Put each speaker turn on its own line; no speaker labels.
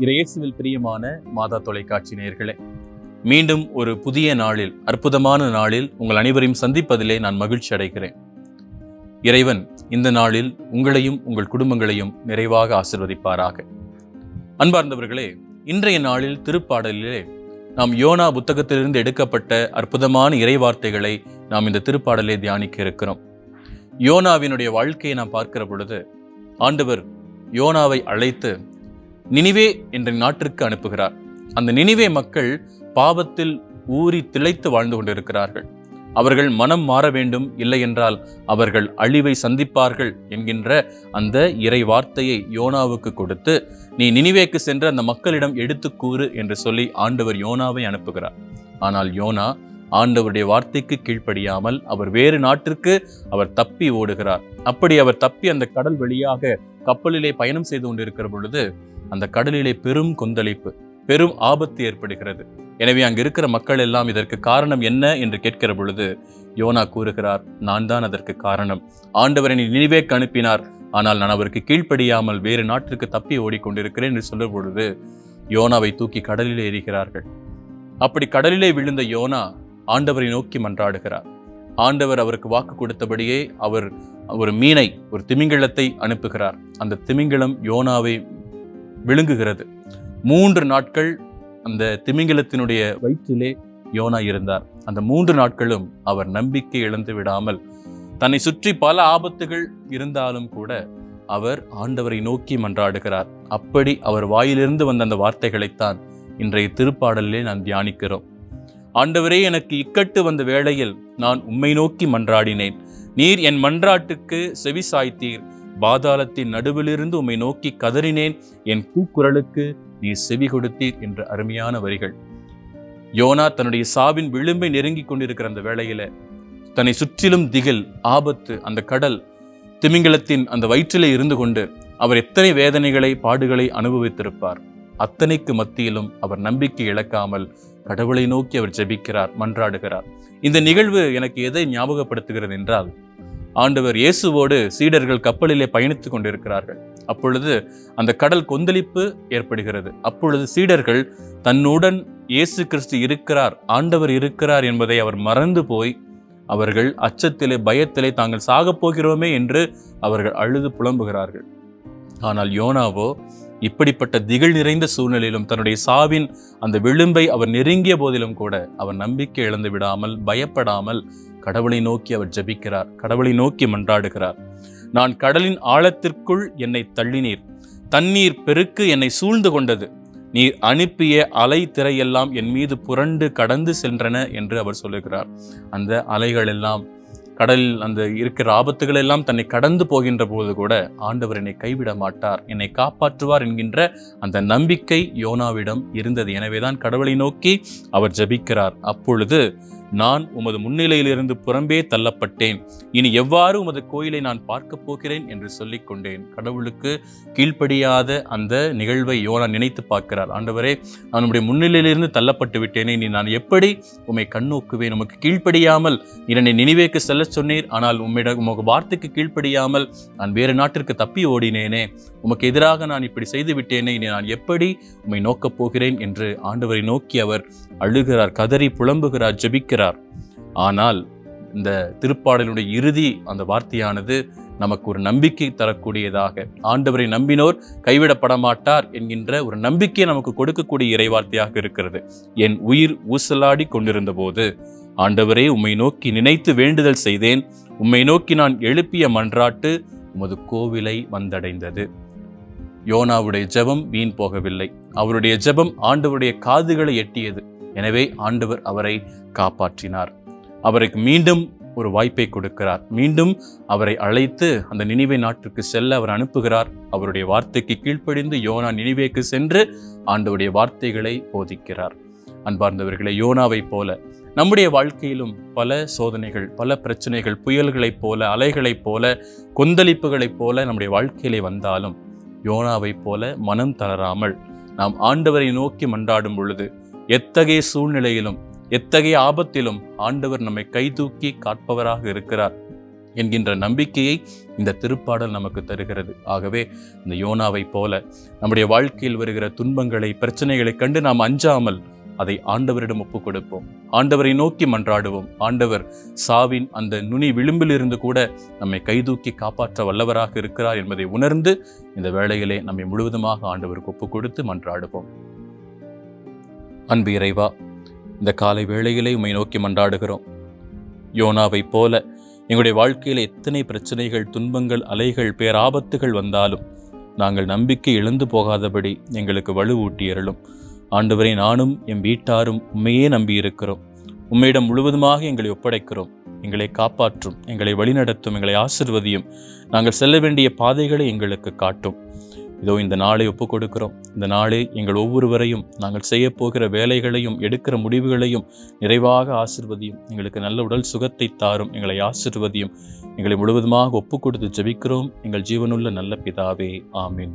இறையேசுவில் பிரியமான மாதா தொலைக்காட்சி நேயர்களே மீண்டும் ஒரு புதிய நாளில் அற்புதமான நாளில் உங்கள் அனைவரையும் சந்திப்பதிலே நான் மகிழ்ச்சி அடைகிறேன். இறைவன் இந்த நாளில் உங்களையும் உங்கள் குடும்பங்களையும் நிறைவாக ஆசிர்வதிப்பாராக. அன்பார்ந்தவர்களே இன்றைய நாளில் திருப்பாடலிலே நாம் யோனா புத்தகத்திலிருந்து எடுக்கப்பட்ட அற்புதமான இறைவார்த்தைகளை நாம் இந்த திருப்பாடலை தியானிக்க இருக்கிறோம். யோனாவினுடைய வாழ்க்கையை நாம் பார்க்கிற பொழுது ஆண்டவர் யோனாவை அழைத்து நினிவே என்ற நாட்டிற்கு அனுப்புகிறார். அந்த நினிவே மக்கள் பாவத்தில் ஊறி திளைத்து வாழ்ந்து கொண்டிருக்கிறார்கள். அவர்கள் மனம் மாற வேண்டும் இல்லை என்றால் அவர்கள் அழிவை சந்திப்பார்கள் என்கின்ற அந்த இறை வார்த்தையை யோனாவுக்கு கொடுத்து நீ நினிவேக்கு சென்று அந்த மக்களிடம் எடுத்து கூறு என்று சொல்லி ஆண்டவர் யோனாவை அனுப்புகிறார். ஆனால் யோனா ஆண்டவருடைய வார்த்தைக்கு கீழ்ப்படியாமல் அவர் வேறு நாட்டிற்கு அவர் தப்பி ஓடுகிறார். அப்படி அவர் தப்பி அந்த கடல் வழியாக கப்பலிலே பயணம் செய்து கொண்டிருக்கிற பொழுது அந்த கடலிலே பெரும் கொந்தளிப்பு பெரும் ஆபத்து ஏற்படுகிறது. எனவே அங்கு இருக்கிற மக்கள் எல்லாம் இதற்கு காரணம் என்ன என்று கேட்கிற பொழுது யோனா கூறுகிறார் நான் தான் அதற்கு காரணம். ஆண்டவரின் நினைவேக்கு அனுப்பினார் ஆனால் நான் அவருக்கு கீழ்ப்படியாமல் வேறு நாட்டிற்கு தப்பி ஓடிக்கொண்டிருக்கிறேன் என்று சொல்லும் பொழுது யோனாவை தூக்கி கடலிலே எறிகிறார்கள். அப்படி கடலிலே விழுந்த யோனா ஆண்டவரை நோக்கி மன்றாடுகிறார். ஆண்டவர் அவருக்கு வாக்கு கொடுத்தபடியே அவர் ஒரு மீனை ஒரு திமிங்கலத்தை அனுப்புகிறார். அந்த திமிங்கலம் யோனாவை விழுங்குகிறது. மூன்று நாட்கள் அந்த திமிங்கலத்தினுடைய வயிற்றிலே யோனா இருந்தார். அந்த மூன்று நாட்களும் அவர் நம்பிக்கை இழந்து விடாமல் தன்னை சுற்றி பல ஆபத்துகள் இருந்தாலும் கூட அவர் ஆண்டவரை நோக்கி மன்றாடுகிறார். அப்படி அவர் வாயிலிருந்து வந்த அந்த வார்த்தைகளைத்தான் இன்றைய திருப்பாடலிலே நான் தியானிக்கிறோம். ஆண்டவரே எனக்கு இக்கட்டு வந்த வேளையில் நான் உம்மை நோக்கி மன்றாடினேன். நீர் என் மன்றாட்டுக்கு செவி சாய்த்தீர் பாதாளத்தின் நடுவிலிருந்து உம்மை நோக்கி கதறினேன். என் கூக்குரலுக்கு நீ செவி கொடுத்தீர் என்ற அருமையான வரிகள். யோனா தன்னுடைய சாவின் விளிம்பை நெருங்கி கொண்டிருக்கிற அந்த வேளையில தன்னை சுற்றிலும் திகில் ஆபத்து அந்த கடல் திமிங்கலத்தின் அந்த வயிற்றிலே இருந்து கொண்டு அவர் எத்தனை வேதனைகளை பாடுகளை அனுபவித்திருப்பார். அத்தனைக்கு மத்தியிலும் அவர் நம்பிக்கை இழக்காமல் கடவுளை நோக்கி அவர் ஜெபிக்கிறார் மன்றாடுகிறார். இந்த நிகழ்வு எனக்கு எதை ஞாபகப்படுத்துகிறது என்றால் ஆண்டவர் இயேசுவோடு சீடர்கள் கப்பலிலே பயணித்துக் கொண்டிருக்கிறார்கள். அப்பொழுது அந்த கடல் கொந்தளிப்பு ஏற்படுகிறது. அப்பொழுது சீடர்கள் தன்னுடன் இயேசு கிறிஸ்து இருக்கிறார் ஆண்டவர் இருக்கிறார் என்பதை அவர் மறந்து போய் அவர்கள் அச்சத்திலே பயத்திலே தாங்கள் சாகப் போகிறோமே என்று அவர்கள் அழுது புலம்புகிறார்கள். ஆனால் யோனாவோ இப்படிப்பட்ட திகழ் நிறைந்த சூழ்நிலையிலும் தன்னுடைய சாவின் அந்த விளிம்பை அவர் நெருங்கிய போதிலும் கூட அவர் நம்பிக்கை இழந்து விடாமல் பயப்படாமல் கடவுளை நோக்கி அவர் ஜபிக்கிறார். கடவுளை நோக்கி மன்றாடுகிறார். நான் கடலின் ஆழத்திற்குள் என்னை தள்ளினீர். தண்ணீர் பெருக்கு என்னை சூழ்ந்து கொண்டது. நீர் அனுப்பிய அலை திரையெல்லாம் என் மீது புரண்டு கடந்து சென்றன என்று அவர் சொல்லுகிறார். அந்த அலைகள் எல்லாம் கடலில் அந்த இருக்கிற ஆபத்துகள் எல்லாம் தன்னை கடந்து போகின்ற போது கூட ஆண்டவர் என்னை கைவிட மாட்டார். என்னை காப்பாற்றுவார் என்கின்ற அந்த நம்பிக்கை யோனாவிடம் இருந்தது. எனவேதான் கடவுளை நோக்கி அவர் ஜபிக்கிறார். அப்பொழுது நான் உமது முன்னிலையிலிருந்து புறம்பே தள்ளப்பட்டேன். இனி எவ்வாறு உமது கோயிலை நான் பார்க்கப் போகிறேன் என்று சொல்லிக் கொண்டேன். கடவுளுக்கு கீழ்ப்படியாத அந்த நிகழ்வை யோனா நினைத்து பார்க்கிறார். ஆண்டவரே நான் உம்முடைய முன்னிலையிலிருந்து தள்ளப்பட்டு விட்டேனே நீ நான் எப்படி உம்மை கண்ணோக்குவேன்? உமக்கு கீழ்ப்படியாமல் என்னை நினைவேக்கு செல்ல சொன்னீர். ஆனால் உம்மிடம் உமக்கு வார்த்தைக்கு கீழ்ப்படியாமல் நான் வேறு நாட்டிற்கு தப்பி ஓடினேனே. உமக்கு எதிராக நான் இப்படி செய்து விட்டேனே இனி நான் எப்படி உம்மை நோக்கப் போகிறேன்? என்று ஆண்டவரை நோக்கி அவர் அழுகிறார் கதறி புலம்புகிறார் ஜபிக்கிறார். ஆனால் இந்த திருப்பாடலுடைய இறுதி அந்த வார்த்தையானது நமக்கு ஒரு நம்பிக்கை தரக்கூடியதாக. ஆண்டவரை நம்பினோர் கைவிடப்பட மாட்டார் என்கின்ற ஒரு நம்பிக்கையை நமக்கு கொடுக்கக்கூடிய இறைவார்த்தையாக இருக்கிறது. என் உயிர் ஊசலாடி கொண்டிருந்த போது ஆண்டவரே உம்மை நோக்கி நினைத்து வேண்டுதல் செய்தேன். உம்மை நோக்கி நான் எழுப்பிய மன்றாட்டு உமது கோவிலை வந்தடைந்தது. யோனாவுடைய ஜெபம் வீண் போகவில்லை. அவருடைய ஜெபம் ஆண்டவருடைய காதுகளை எட்டியது. எனவே ஆண்டவர் அவரை காப்பாற்றினார். அவருக்கு மீண்டும் ஒரு வாய்ப்பை கொடுக்கிறார். மீண்டும் அவரை அழைத்து அந்த நினைவை நாட்டிற்கு செல்ல அவர் அனுப்புகிறார். அவருடைய வார்த்தைக்கு கீழ்ப்படிந்து யோனா நினைவேக்கு சென்று ஆண்டவருடைய வார்த்தைகளை போதிக்கிறார். அன்பார்ந்தவர்களே யோனாவைப் போல நம்முடைய வாழ்க்கையிலும் பல சோதனைகள் பல பிரச்சனைகள் புயல்களைப் போல அலைகளைப் போல கொந்தளிப்புகளைப் போல நம்முடைய வாழ்க்கையிலே வந்தாலும் யோனாவைப் போல மனம் தளராமல் நாம் ஆண்டவரை நோக்கி மன்றாடும் பொழுது எத்தகைய சூழ்நிலையிலும் எத்தகைய ஆபத்திலும் ஆண்டவர் நம்மை கைதூக்கி காட்பவராக இருக்கிறார் என்கின்ற நம்பிக்கையை இந்த திருப்பாடல் நமக்கு தருகிறது. ஆகவே இந்த யோனாவைப் போல நம்முடைய வாழ்க்கையில் வருகிற துன்பங்களை பிரச்சனைகளை கண்டு நாம் அஞ்சாமல் அதை ஆண்டவரிடம் ஒப்புக் கொடுப்போம் ஆண்டவரை நோக்கி மன்றாடுவோம். ஆண்டவர் சாவின் அந்த நுனி விளிம்பிலிருந்து கூட நம்மை கைதூக்கி காப்பாற்ற வல்லவராக இருக்கிறார் என்பதை உணர்ந்து இந்த வேளையிலே நம்மை முழுவதுமாக ஆண்டவருக்கு ஒப்புக் கொடுத்து மன்றாடுவோம். அன்பு இறைவா இந்த காலை வேளையிலே உம்மை நோக்கி மன்றாடுகிறோம். யோனாவைப் போல எங்களுடைய வாழ்க்கையில் எத்தனை பிரச்சனைகள் துன்பங்கள் அலைகள் பேராபத்துகள் வந்தாலும் நாங்கள் நம்பிக்கை இழந்து போகாதபடி எங்களுக்கு வலுவூட்டி அருளும். ஆண்டவரை நானும் என் வீட்டாரும் உண்மையே நம்பியிருக்கிறோம். உம்மையிடம் முழுவதுமாக எங்களை ஒப்படைக்கிறோம். எங்களை காப்பாற்றும் எங்களை வழிநடத்தும் எங்களை ஆசிர்வதியும். நாங்கள் செல்ல வேண்டிய பாதைகளை எங்களுக்கு காட்டும். இதோ இந்த நாளை ஒப்புக் கொடுக்கிறோம் இந்த நாளே எங்கள் ஒவ்வொருவரையும் நாங்கள் செய்ய போகிற வேலைகளையும் எடுக்கிற முடிவுகளையும் நிறைவாக ஆசிர்வதியும். எங்களுக்கு நல்ல உடல் சுகத்தை தாரும். எங்களை ஆசிர்வதியும். எங்களை முழுவதுமாக ஒப்புக் கொடுத்து ஜெபிக்கிறோம். எங்கள் ஜீவனுள்ள நல்ல பிதாவே. ஆமீன்.